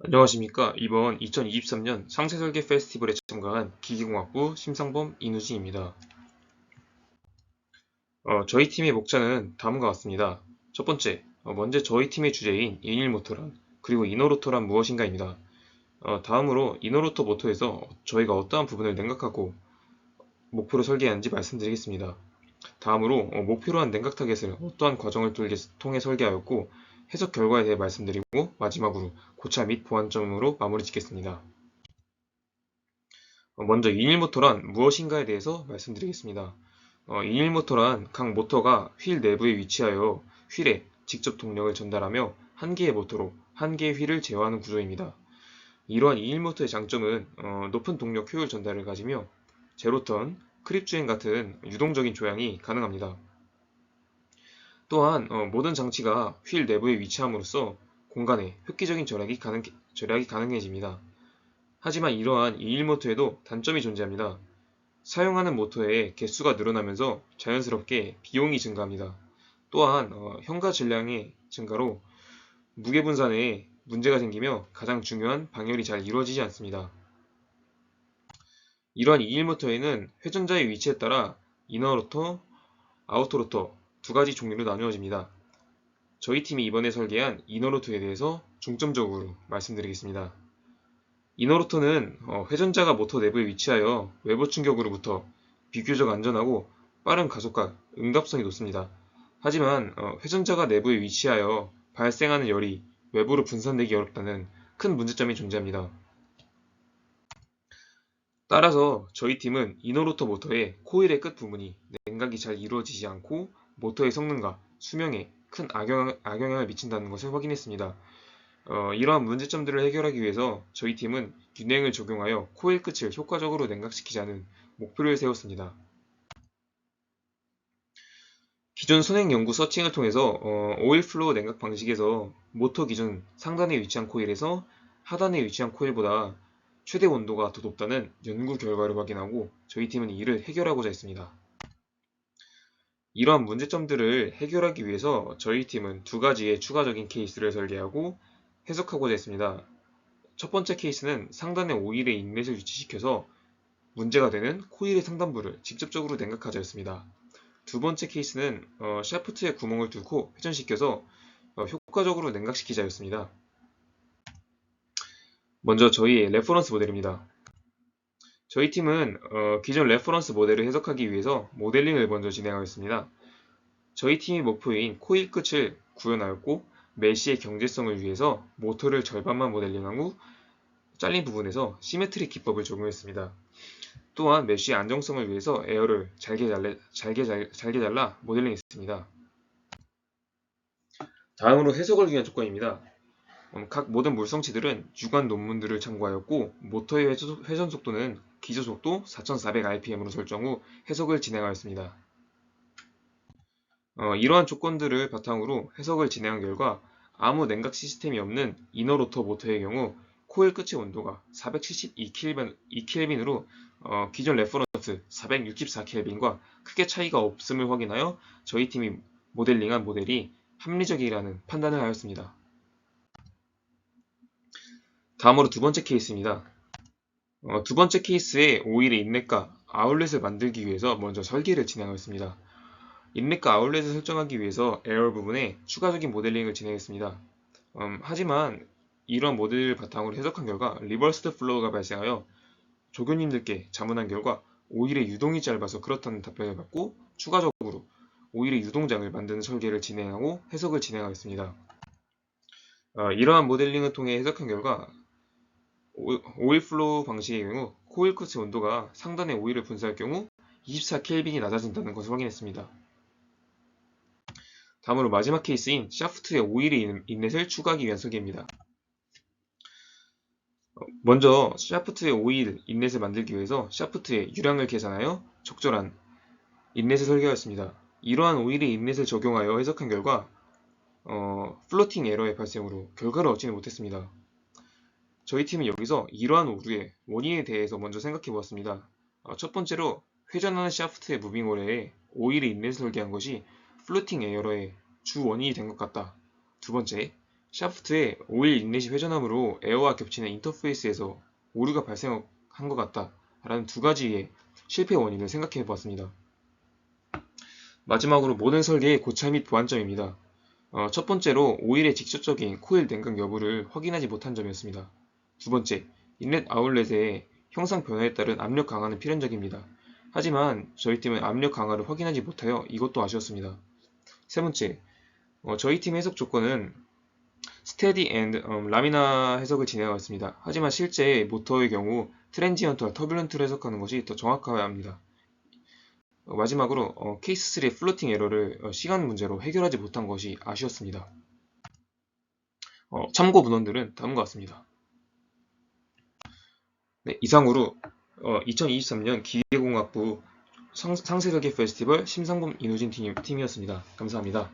안녕하십니까. 이번 2023년 상세설계 페스티벌에 참가한 기계공학부 심상범 이누진입니다. 어, 저희 팀의 목차는 다음과 같습니다. 첫 번째, 어, 먼저 저희 팀의 주제인 인일모터란 그리고 이너로터란 무엇인가입니다. 어, 다음으로 이너로터 모터에서 저희가 어떠한 부분을 냉각하고 목표로 설계하는지 말씀드리겠습니다. 다음으로 어, 목표로 한 냉각 타겟을 어떠한 과정을 통해 설계하였고 해석 결과에 대해 말씀드리고 마지막으로 고차 및 보완점으로 마무리 짓겠습니다. 어, 먼저 인일모터란 무엇인가에 대해서 말씀드리겠습니다. 어, 인일모터란 각 모터가 휠 내부에 위치하여 휠에 직접 동력을 전달하며 한 개의 모터로 한 개의 휠을 제어하는 구조입니다. 이러한 인일모터의 장점은 어, 높은 동력 효율 전달을 가지며 제로턴, 크립주행 같은 유동적인 조향이 가능합니다. 또한 어, 모든 장치가 휠 내부에 위치함으로써 공간에 획기적인 절약이, 가능, 절약이 가능해집니다. 하지만 이러한 2일 모터에도 단점이 존재합니다. 사용하는 모터의 개수가 늘어나면서 자연스럽게 비용이 증가합니다. 또한 어, 현가 질량의 증가로 무게 분산에 문제가 생기며 가장 중요한 방열이 잘 이루어지지 않습니다. 이러한 2일 모터에는 회전자의 위치에 따라 이너 로터, 아우터 로터 두 가지 종류로 나누어집니다. 저희 팀이 이번에 설계한 이너로터에 대해서 중점적으로 말씀드리겠습니다. 이너로터는 어, 회전자가 모터 내부에 위치하여 외부 충격으로부터 비교적 안전하고 빠른 가속과 응답성이 높습니다. 하지만 어, 회전자가 내부에 위치하여 발생하는 열이 외부로 분산되기 어렵다는 큰 문제점이 존재합니다. 따라서 저희 팀은 이너로터 모터의 코일의 끝 부분이 냉각이 잘 이루어지지 않고 모터의 성능과 수명에 큰 악영, 악영향을 미친다는 것을 확인했습니다. 어, 이러한 문제점들을 해결하기 위해서 저희 팀은 균행을 적용하여 코일 끝을 효과적으로 냉각시키자는 목표를 세웠습니다. 기존 선행 연구 서칭을 통해서 어, 오일 플로우 냉각 방식에서 모터 기준 상단에 위치한 코일에서 하단에 위치한 코일보다 최대 온도가 더 높다는 연구 결과를 확인하고 저희 팀은 이를 해결하고자 했습니다. 이러한 문제점들을 해결하기 위해서 저희 팀은 두 가지의 추가적인 케이스를 설계하고 해석하고자 했습니다. 첫 번째 케이스는 상단의 오일의 인렛을 위치시켜서 문제가 되는 코일의 상단부를 직접적으로 냉각하자였습니다. 두 번째 케이스는 어, 샤프트에 구멍을 뚫고 회전시켜서 어, 효과적으로 냉각시키자였습니다. 먼저 저희의 레퍼런스 모델입니다. 저희 팀은 어, 기존 레퍼런스 모델을 해석하기 위해서 모델링을 먼저 진행하였습니다. 저희 팀의 목표인 코일 끝을 구현하였고 메시의 경제성을 위해서 모터를 절반만 모델링한 후 잘린 부분에서 시메트리 기법을 적용했습니다. 또한 메쉬의 안정성을 위해서 에어를 잘게, 잘래, 잘게, 잘, 잘게 잘라 모델링했습니다. 다음으로 해석을 위한 조건입니다. 음, 각 모든 물성치들은 유관 논문들을 참고하였고 모터의 회전 속도는 기저 속도 4400rpm으로 설정 후 해석을 진행하였습니다. 어, 이러한 조건들을 바탕으로 해석을 진행한 결과 아무 냉각 시스템이 없는 이너로터 모터의 경우 코일 끝의 온도가 472켈빈 으로 어, 기존 레퍼런스 464켈빈과 크게 차이가 없음을 확인하여 저희 팀이 모델링한 모델이 합리적이라는 판단을 하였습니다. 다음으로 두 번째 케이스입니다. 어, 두 번째 케이스에 오일의 인넷과 아울렛을 만들기 위해서 먼저 설계를 진행하였습니다. 인넷과 아울렛을 설정하기 위해서 에어 부분에 추가적인 모델링을 진행했습니다. 음, 하지만 이런 모델을 바탕으로 해석한 결과 리버스드 플로우가 발생하여 조교님들께 자문한 결과 오일의 유동이 짧아서 그렇다는 답변을 받고 추가적으로 오일의 유동장을 만드는 설계를 진행하고 해석을 진행하였습니다. 어, 이러한 모델링을 통해 해석한 결과 오일 플로우 방식의 경우 코일 끝의 온도가 상단의 오일을 분사할 경우 24켈빈이 낮아진다는 것을 확인했습니다. 다음으로 마지막 케이스인 샤프트의 오일의 인렛을 추가하기 위한 설계입니다. 먼저 샤프트의 오일 인렛을 만들기 위해서 샤프트의 유량을 계산하여 적절한 인렛을 설계하였습니다. 이러한 오일의 인렛을 적용하여 해석한 결과 어, 플로팅 에러의 발생으로 결과를 얻지는 못했습니다. 저희 팀은 여기서 이러한 오류의 원인에 대해서 먼저 생각해 보았습니다. 어, 첫 번째로 회전하는 샤프트의 무빙홀에 오일의 인렛을 설계한 것이 플로팅 에어러의 주 원인이 된 것 같다. 두 번째, 샤프트의 오일 인렛이 회전함으로 에어와 겹치는 인터페이스에서 오류가 발생한 것 같다 라는 두 가지의 실패 원인을 생각해 보았습니다. 마지막으로 모든 설계의 고차 및 보완점입니다. 어, 첫 번째로 오일의 직접적인 코일 냉각 여부를 확인하지 못한 점이었습니다. 두 번째, 인렛 아울렛의 형상 변화에 따른 압력 강화는 필연적입니다. 하지만 저희 팀은 압력 강화를 확인하지 못하여 이것도 아쉬웠습니다. 세 번째, 어, 저희 팀 해석 조건은 스테디 앤 라미나 해석을 진행하였습니다. 하지만 실제 모터의 경우 트랜지언트와 터뷸런트를 해석하는 것이 더 정확해야 합니다. 어, 마지막으로 어, 케이스 3의 플로팅 에러를 어, 시간 문제로 해결하지 못한 것이 아쉬웠습니다. 어, 참고 문헌들은 다음과 같습니다. 네, 이상으로 2023년 기계공학부 상, 상세설계 페스티벌 심상범 이노진 팀, 팀이었습니다. 감사합니다.